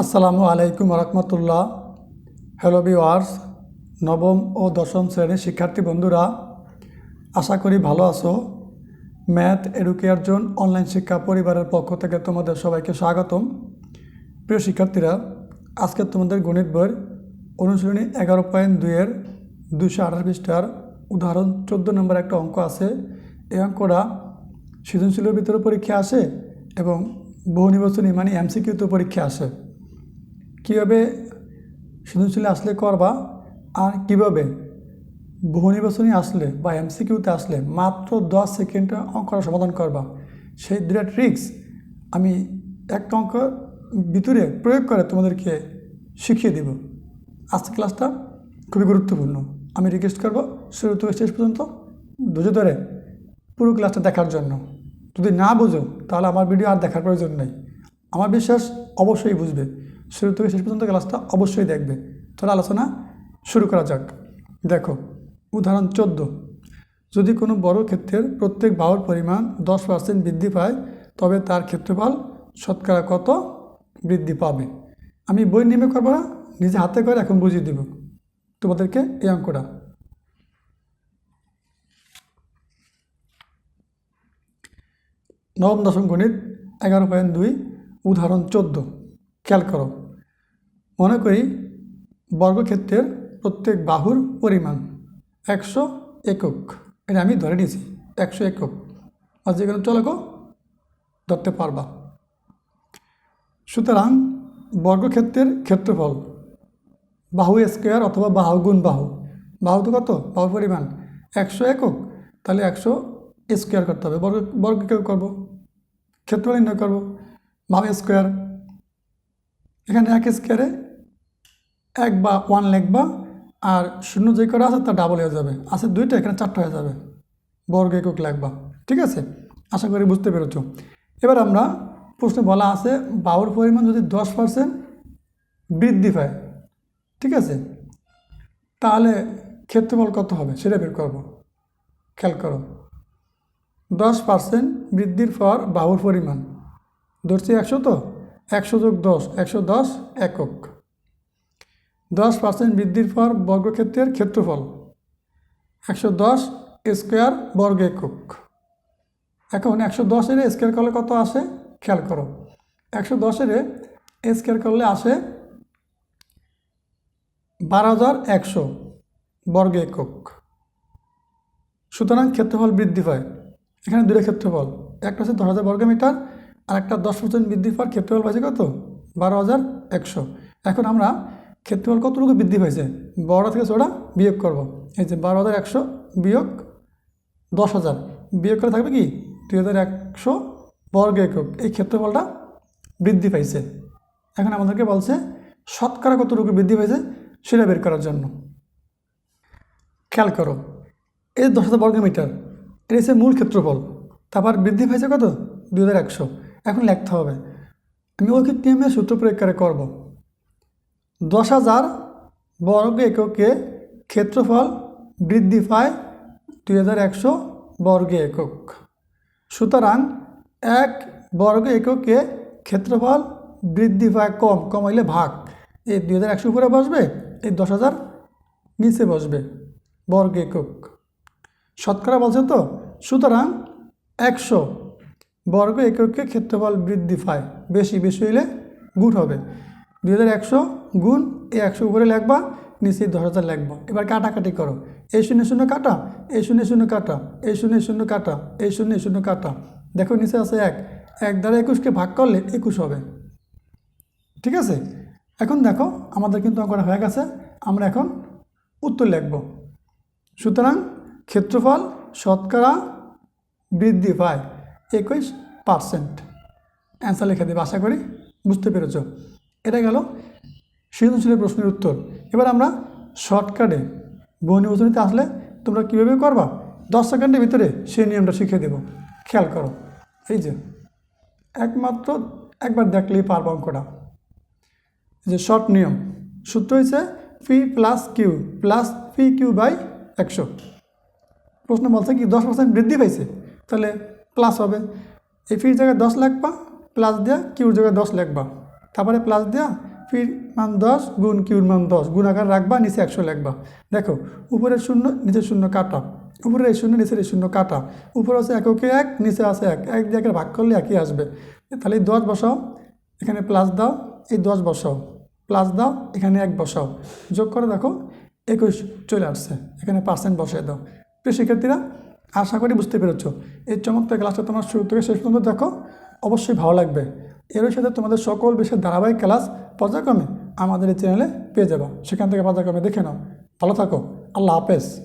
আসসালামু আলাইকুম রহমতুল্লাহ। Hello viewers নবম ও দশম শ্রেণির শিক্ষার্থী বন্ধুরা, আশা করি ভালো আছো। ম্যাথ এডুকেয়ার জোন অনলাইন শিক্ষা পরিবারের পক্ষ থেকে তোমাদের সবাইকে স্বাগতম। প্রিয় শিক্ষার্থীরা, আজকে তোমাদের গণিত বইয়ের অনুশীলনী এগারো পয়েন্ট দুইয়ের দুশো আঠাশ পৃষ্ঠার উদাহরণ চোদ্দ নম্বর একটা অঙ্ক আছে। এই অঙ্কটা সৃজনশীলের ভিতরে পরীক্ষা আসে এবং বহু নির্বাচনী মানে এমসিকিউতে পরীক্ষা আসে। কীভাবে সৃজনশীল আসলে করবা আর কীভাবে বহু নির্বাচনী আসলে বা এমসিকিউতে আসলে মাত্র দশ সেকেন্ডে অঙ্কটা সমাধান করবা। সেই দুটা ট্রিক্স আমি একটা অঙ্ক ভিতরে প্রয়োগ করে তোমাদেরকে শিখিয়ে দেব। আজকে ক্লাসটা খুবই গুরুত্বপূর্ণ। আমি রিকোয়েস্ট করব শুরু থেকে শেষ পর্যন্ত ধৈর্য ধরে পুরো ক্লাসটা দেখার জন্য। যদি না বুঝো তাহলে আমার ভিডিও আর দেখার প্রয়োজন নেই। আমার বিশ্বাস অবশ্যই বুঝবে। শুরু থেকে শেষ পর্যন্ত ক্লাসটা অবশ্যই দেখবে। তাহলে আলোচনা শুরু করা যাক। দেখো, উদাহরণ চোদ্দ। যদি কোনো বড় ক্ষেত্রের প্রত্যেক বাহুর পরিমাণ দশ পার্সেন্ট বৃদ্ধি পায়, তবে তার ক্ষেত্রফল শতকরা কত বৃদ্ধি পাবে? আমি বই নেমে করব না, নিজে হাতে করে এখন বুঝিয়ে দিব। তোমাদেরকে এই অঙ্কটা। নবম দশম গণিত এগারো পয়েন্ট দুই, উদাহরণ চোদ্দ। খেয়াল করো। মনে করি বর্গক্ষেত্রের প্রত্যেক বাহুর পরিমাণ একশো একক। এটা আমি ধরে নিয়েছি, একশো একক। আর যেখানে চলে গো, ধরতে পারবা। সুতরাং বর্গক্ষেত্রের ক্ষেত্রফল বাহু স্কোয়ার অথবা বাহু গুণ বাহু। বাহু তো কত? বাহু পরিমাণ একশো একক। তাহলে একশো স্কোয়ার করতে হবে। বর্গ বর্গ কেউ করব। ক্ষেত্রফল নির্ণয় করব। বাহু স্কোয়ার এখানে এক স্কোয়ারে এক বা ওয়ান লিখবা, আর শূন্য যে করে আছে তা ডাবল হয়ে যাবে। আছে দুইটা, এখানে চারটা হয়ে যাবে। বর্গ একক লিখবা, ঠিক আছে? আশা করি বুঝতে পেরেছ। এবার আমরা প্রশ্নে বলা আছে, বাহুর পরিমাণ যদি দশ পার্সেন্ট বৃদ্ধি পায়, ঠিক আছে? তাহলে ক্ষেত্রফল কত হবে? সেটা বের করব। খেয়াল করো। দশ পার্সেন্ট বৃদ্ধির পর বাহুর পরিমাণ। ধরছি একশো তো? একশো যোগ দশ, একশো দশ একক। দশ পার্সেন্ট বৃদ্ধির পর বর্গক্ষেত্রের ক্ষেত্রফল। একশো দশ স্কোয়ার বর্গ একক। এখন একশো দশের স্কোয়ার করলে কত আসে? খেয়াল করো। একশো দশের স্কোয়ার করলে আসে বারো হাজার একশো বর্গ একক। সুতরাং ক্ষেত্রফল বৃদ্ধি পায়। এখানে দুটো ক্ষেত্রফল। একটা হচ্ছে দশ হাজার বর্গ মিটার আর একটা দশ পার্সেন্ট বৃদ্ধির পর ক্ষেত্রফল পাইছে কত? বারো হাজার একশো। এখন আমরা ক্ষেত্রফল কতটুকু বৃদ্ধি পাইছে? বড় থেকে ছোটা বিয়োগ করব। এই যে বারো হাজার একশো বিয়োগ দশ হাজার। বিয়োগ করে থাকবে কি? দুই হাজার একশো বর্গ একক। এই ক্ষেত্রফলটা বৃদ্ধি পাইছে। এখন আমাদেরকে বলছে শতকরা কতটুকু বৃদ্ধি পাইছে সেটা বের করার জন্য। খেয়াল করো, এই দশ হাজার বর্গ মিটার এটা হচ্ছে মূল ক্ষেত্রফল। তারপর বৃদ্ধি পাইছে কত? দুই হাজার একশো। এখন লিখতে হবে। আমি ওই নিয়মে সূত্র প্রয়োগ করে করব। দশ হাজার বর্গ এককে ক্ষেত্রফল বৃদ্ধি পায় দুই হাজার একশো বর্গ একক। সুতরাং এক বর্গ এককে ক্ষেত্রফল বৃদ্ধি পায় কম কম হইলে ভাগ। এই দুই হাজার একশো উপরে বসবে এই দশ হাজার নিচে বসবে, বর্গ একক। শতকরা বলছে তো? সুতরাং একশো বর্গ এককে ক্ষেত্রফল বৃদ্ধি পায়। বেশি বেশি হইলে গুণ হবে। দুই হাজার একশো গুণ এই একশো উপরে লিখবা, নিচে দশ হাজার লিখবা। এবার কাটাকাটি করো। এই শূন্য শূন্য কাটা, এই শূন্য শূন্য কাটা, এই শূন্য শূন্য কাটা, এই শূন্য শূন্য কাটা। দেখো নিচে আছে এক। এক দ্বারা একুশকে ভাগ করলে একুশ হবে। ঠিক আছে? এখন দেখো আমাদের কিন্তু অঙ্কটা হয়ে গেছে। আমরা এখন উত্তর লিখব। সুতরাং ক্ষেত্রফল শতকরা বৃদ্ধি পায়। একুশ পার্সেন্ট। অ্যান্সার লিখে দেবে, আশা করি বুঝতে পেরেছ। এটা গেল সৃজনশীলের প্রশ্নের উত্তর। এবার আমরা শর্টকাটে বহু নির্বাচনীতে আসলে তোমরা কীভাবে করবা? দশ সেকেন্ডের ভিতরে সেই নিয়মটা শিখিয়ে দেব। খেয়াল করো। এই যে, একমাত্র একবার দেখলেই পারব অঙ্কটা। যে শর্ট নিয়ম, সূত্র হয়েছে P plus Q plus P Q by একশো। প্রশ্ন বলছে কি দশ পার্সেন্ট বৃদ্ধি পাইছে? তাহলে প্লাস হবে। এই ফির জায়গায় দশ লিখবা প্লাস দেওয়া কিউর জায়গায় দশ লিখবা। তারপরে প্লাস দেওয়া পির মান দশ গুণ কিউর মান দশ গুণ আকার রাখবা, নিচে একশো লিখবা। দেখো, উপরের শূন্য নিচে শূন্য কাটা উপরের এই শূন্য, নিচের এই শূন্য কাটা উপরে আছে এককে এক, নিচে আছে এক। এক জায়গায় ভাগ করলে একই আসবে। তাহলে এই দশ বসাও, এখানে প্লাস দাও, এই দশ বসাও। প্লাস দাও, এখানে এক বসাও। যোগ করে দেখো, একুশ চলে আসছে। এখানে পার্সেন্ট বসাই দাও। প্রিয় শিক্ষার্থীরা আশা করি বুঝতে পেরেছ। এই চমৎকার ক্লাসটা তোমার শুরু থেকে শেষ পর্যন্ত দেখো। অবশ্যই ভালো লাগবে। এর সাথে তোমাদের সকল বিষয়ের ধারাবাহিক ক্লাস পর্যায়ক্রমে আমাদের এই চ্যানেলে পেয়ে যাব। সেখান থেকে পর্যায়ক্রমে দেখে নাও। ভালো থাকো। আল্লাহ হাফেজ।